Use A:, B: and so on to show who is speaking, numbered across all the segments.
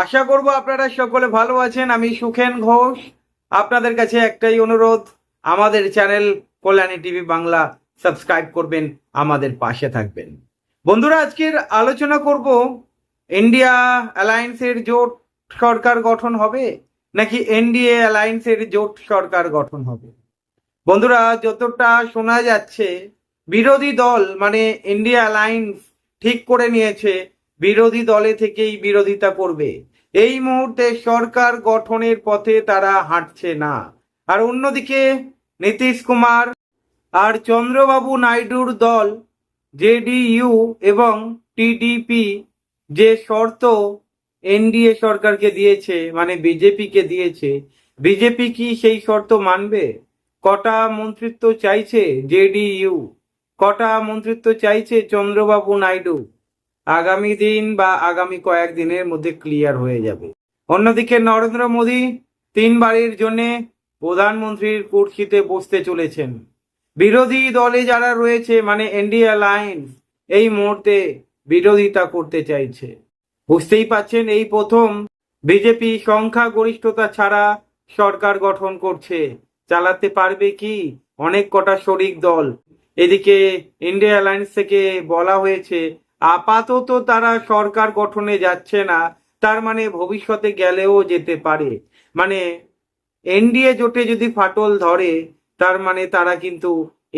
A: আশা করব আপনারা সকলে ভালো আছেন, আমি সুখেন ঘোষ। আপনাদের কাছে একটাই অনুরোধ, আমাদের channel Kalyani TV Bangla subscribe করবেন, আমাদের পাশে থাকবেন। বন্ধুরা, আজকের আলোচনা করব, ইন্ডিয়া অ্যালায়েন্সের জোট সরকার গঠন হবে, নাকি এনডিএ অ্যালায়েন্সের জোট সরকার গঠন হবে? বন্ধুরা, যতটা শোনা যাচ্ছে, বিরোধী দল মানে ইন্ডিয়া অ্যালায়েন্স ঠিক করে নিয়েছে বিরোধী দলে থেকেই বিরোধিতা করবে। এই মুহূর্তে সরকার গঠনের পথে তারা হাঁটছে না। আর অন্যদিকে, নীতিশ কুমার আর চন্দ্রবাবু নাইডুর দল, জেডিইউ এবং টিডিপি যে শর্ত এনডিএ সরকারকে দিয়েছে মানে বিজেপিকে দিয়েছে, বিজেপি কি সেই শর্ত মানবে? কটা মন্ত্রিত্ব চাইছে জেডিইউ? কটা মন্ত্রিত্ব চাইছে চন্দ্রবাবু নাইডু? আগামী দিন বা আগামী কয়েকদিনের মধ্যে ক্লিয়ার হয়ে যাবে। অন্যদিকে নরেন্দ্র মোদী তিনবারের জন্য প্রধানমন্ত্রীর কুর্সিতে বসতে চলেছেন। বিরোধী দলে যারা রয়েছে মানে এনডিএ অ্যালায়েন্স এই মুহূর্তে বিরোধিতা করতে চাইছে। বুঝতেই পাচ্ছেন, এই প্রথম বিজেপি সংখ্যা গরিষ্ঠতা ছাড়া সরকার গঠন করছে। চালাতে পারবে কি? অনেক কটা শরিক দল। এদিকে ইন্ডিয়া অ্যালায়েন্স থেকে বলা হয়েছে আপাতত তারা সরকার গঠনে যাচ্ছে না, তার মানে ভবিষ্যতে গেলেও যেতে পারে। মানে এনডিএ জোটে যদি ফাটল ধরে, তার মানে তারা কিন্তু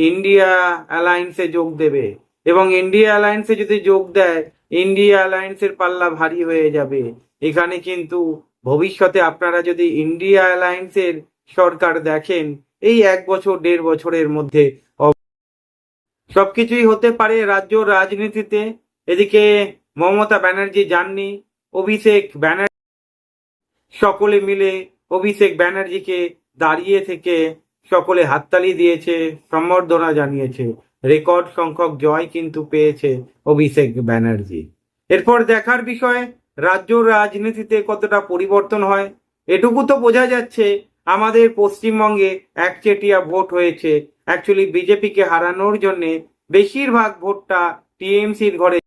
A: ইন্ডিয়া অ্যালায়েন্সে যোগ দেবে। এবং ইন্ডিয়া অ্যালায়েন্সে যদি যোগ দেয়, ইন্ডিয়া অ্যালায়েন্সের পাল্লা ভারী হয়ে যাবে। এখানে কিন্তু ভবিষ্যতে আপনারা যদি ইন্ডিয়া অ্যালায়েন্সের সরকার দেখেন, এই এক বছর, দেড় বছরের মধ্যে সবকিছুই হতে পারে রাজ্য রাজনীতিতে। এদিকে মমতা ব্যানার্জি যাননি, অভিষেক ব্যানার্জি সকলে মিলে অভিষেক ব্যানার্জিকে দাঁড়িয়ে থেকে সকলে হাততালি দিয়েছে, সম্বর্ধনা জানিয়েছে। রেকর্ড সংখ্যক জয় কিন্তু পেয়েছে অভিষেক ব্যানার্জি। এরপর দেখার বিষয়, রাজ্য রাজনীতিতে কতটা পরিবর্তন হয়, এটুকু তো বোঝা যাচ্ছে আমাদের পশ্চিমবঙ্গে একচেটিয়া ভোট হয়েছে। অ্যাকচুয়ালি বিজেপিকে হারানোর জন্যে বেশিরভাগ ভোটটা টিএমসির ঘরে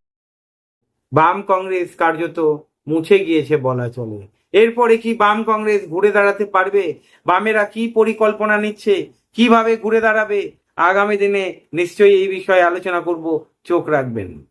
A: বাম কংগ্রেস কার্যত মুছে গিয়েছে বলা চলে। এরপরে কি বাম কংগ্রেস ঘুরে দাঁড়াতে পারবে? বামেরা কি পরিকল্পনা নিচ্ছে? কীভাবে ঘুরে দাঁড়াবে? আগামী দিনে নিশ্চয়ই এই বিষয়ে আলোচনা করব। চোখ রাখবেন।